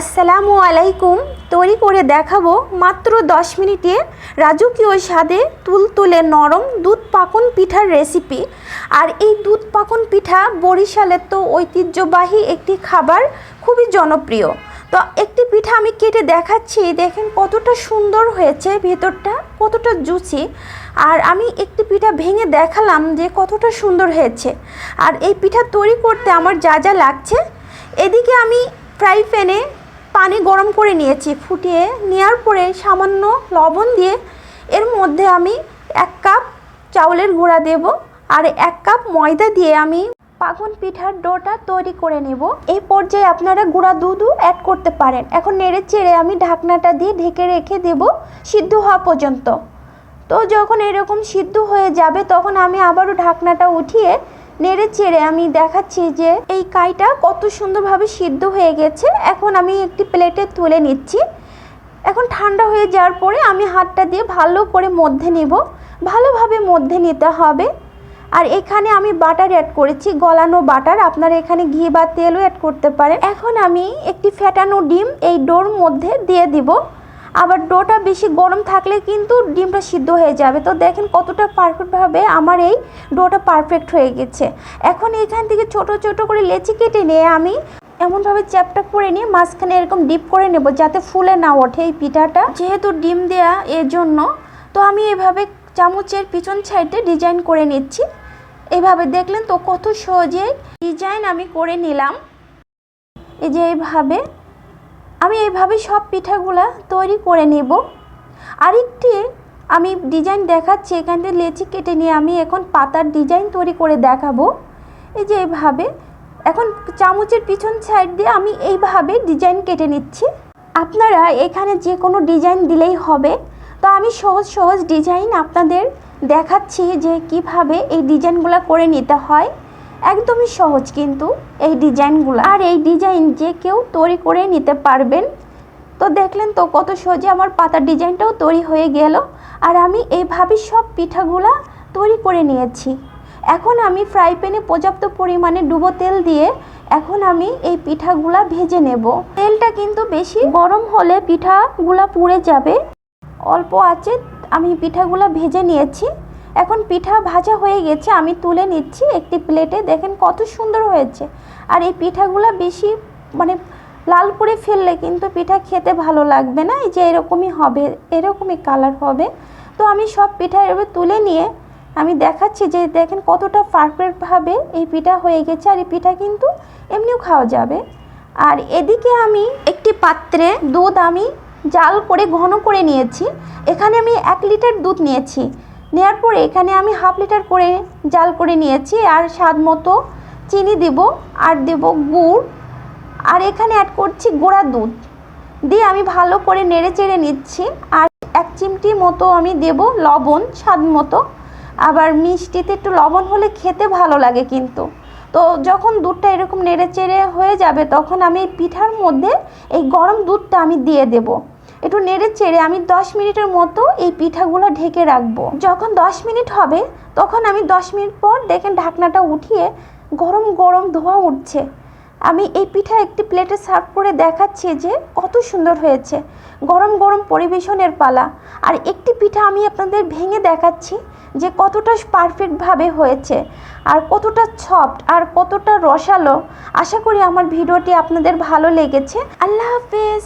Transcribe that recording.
আসসালামু আলাইকুম। তৈরি করে দেখাবো মাত্র দশ মিনিটে রাজকীয় স্বাদে তুলতুলে নরম দুধ পাকন পিঠার রেসিপি আর এই দুধ পাকন পিঠা বরিশালের তো ঐতিহ্যবাহী একটি খাবার, খুবই জনপ্রিয়। তো একটি পিঠা আমি কেটে দেখাচ্ছি, দেখেন কতটা সুন্দর হয়েছে ভেতরটা, কতটা জুচি আর আমি একটি পিঠা ভেঙে দেখালাম যে কতটা সুন্দর হয়েছে। আর এই পিঠা তৈরি করতে আমার যা যা লাগছে, এদিকে আমি ফ্রাই প্যানে পানি গরম করে নিয়েছি, ফুটিয়ে নেওয়ার পরে সামান্য লবণ দিয়ে এর মধ্যে আমি এক কাপ চাউলের গুঁড়া দেব আর এক কাপ ময়দা দিয়ে আমি পাখন পিঠার ডোটা তৈরি করে নেব। এই পর্যায়ে আপনারা গুঁড়া দুধও অ্যাড করতে পারেন। এখন নেড়ে চেড়ে আমি ঢাকনাটা দিয়ে ঢেকে রেখে দেব সিদ্ধ হওয়া পর্যন্ত। তো যখন এরকম সিদ্ধ হয়ে যাবে, তখন আমি আবারও ঢাকনাটা উঠিয়ে নেড়ে চেড়ে আমি দেখাচ্ছি যে এই কাইটা কত সুন্দরভাবে সিদ্ধ হয়ে গেছে। এখন আমি একটি প্লেটে তুলে নিচ্ছি। এখন ঠান্ডা হয়ে যাওয়ার পরে আমি হাতটা দিয়ে ভালো করে মধ্যে নেব। ভালোভাবে মধ্যে নিতে হবে। আর এখানে আমি বাটার অ্যাড করেছি, গলানো বাটার। আপনারা এখানে ঘি বা তেলও অ্যাড করতে পারেন। এখন আমি একটি ফেটানো ডিম এই ডোর মধ্যে দিয়ে দিব। আবার ডোটা বেশি গরম থাকলে কিন্তু ডিমটা সিদ্ধ হয়ে যাবে। তো দেখেন কতটা পারফেক্টভাবে আমার এই ডোটা পারফেক্ট হয়ে গেছে। এখন এখান থেকে ছোট ছোট করে লেচি কেটে নিয়ে আমি এমনভাবে চ্যাপটা করে নিয়ে মাঝখানে এরকম ডিপ করে নেব যাতে ফুলে না ওঠে এই পিঠাটা। যেহেতু ডিম দেয়া এর জন্য তো আমি এভাবে চামচের পিছন সাইডে ডিজাইন করে নিচ্ছি। এইভাবে দেখলেন তো কত সহজে ডিজাইন আমি করে নিলাম। এই যে এইভাবে আমি এইভাবে সব পিঠাগুলা তৈরি করে নেব। আরেকটি আমি ডিজাইন দেখাচ্ছি, এখান থেকে লেচি কেটে নিয়ে আমি এখন পাতার ডিজাইন তৈরি করে দেখাবো। এই যে এইভাবে, এখন চামচের পিছন সাইড দিয়ে আমি এইভাবে ডিজাইন কেটে নিচ্ছি। আপনারা এখানে যে কোনো ডিজাইন দিলেই হবে। তো আমি সহজ সহজ ডিজাইন আপনাদের দেখাচ্ছি যে কীভাবে এই ডিজাইনগুলো করে নিতে হয়। একদমই সহজ কিন্তু এই ডিজাইনগুলো। আর এই ডিজাইন যে কেউ তৈরি করে নিতে পারবেন। তো দেখলেন তো কত সহজে আমার পাতার ডিজাইনটাও তৈরি হয়ে গেল। আর আমি এইভাবে সব পিঠাগুলা তৈরি করে নিয়েছি। এখন আমি ফ্রাই প্যানে পর্যাপ্ত পরিমাণে ডুবো তেল দিয়ে এখন আমি এই পিঠাগুলা ভেজে নেব। তেলটা কিন্তু বেশি গরম হলে পিঠাগুলা পুড়ে যাবে। অল্প আছে, আমি পিঠাগুলা ভেজে নিয়েছি। এখন পিঠা ভাজা হয়ে গেছে, আমি তুলে নিচ্ছি একটি প্লেটে। দেখেন কত সুন্দর হয়েছে। আর এই পিঠাগুলো বেশি মানে লাল করে ফেললে কিন্তু পিঠা খেতে ভালো লাগবে না। এই যে এরকমই হবে, এরকমই কালার হবে। তো আমি সব পিঠা এভাবে তুলে নিয়ে আমি দেখাচ্ছি যে দেখেন কতটা পারফেক্টভাবে এই পিঠা হয়ে গেছে। আর এই পিঠা কিন্তু এমনিও খাওয়া যাবে। আর এদিকে আমি একটি পাত্রে দুধ আমি জাল করে ঘন করে নিয়েছি। এখানে আমি এক লিটার দুধ নিয়েছি। নেওয়ার পরে এখানে আমি হাফ লিটার করে জাল করে নিয়েছি আর স্বাদ মতো চিনি দেব আর দেব গুড়। আর এখানে অ্যাড করছি গোড়া দুধ। দিয়ে আমি ভালো করে নেড়ে চেড়ে নিচ্ছি আর এক চিমটি মতো আমি দেব লবণ স্বাদ মতো। আবার মিষ্টিতে একটু লবণ হলে খেতে ভালো লাগে কিন্তু। তো যখন দুধটা এরকম নেড়ে চেড়ে হয়ে যাবে তখন আমি পিঠার মধ্যে এই গরম দুধটা আমি দিয়ে দেব। একটু নেড়ে চেড়ে আমি দশ মিনিটের মতো এই পিঠাগুলো ঢেকে রাখব। যখন দশ মিনিট হবে, তখন আমি দশ মিনিট পর দেখেন ঢাকনাটা উঠিয়ে গরম গরম ধোঁয়া উঠছে। আমি এই পিঠা একটি প্লেটে সার্ভ করে দেখাচ্ছি যে কত সুন্দর হয়েছে। গরম গরম পরিবেশনের পালা। আর একটি পিঠা আমি আপনাদের ভেঙে দেখাচ্ছি যে কতটা পারফেক্টভাবে হয়েছে। আর কতটা সফট আর কতটা রসালো। আশা করি আমার ভিডিওটি আপনাদের ভালো লেগেছে। আল্লাহ হাফেজ।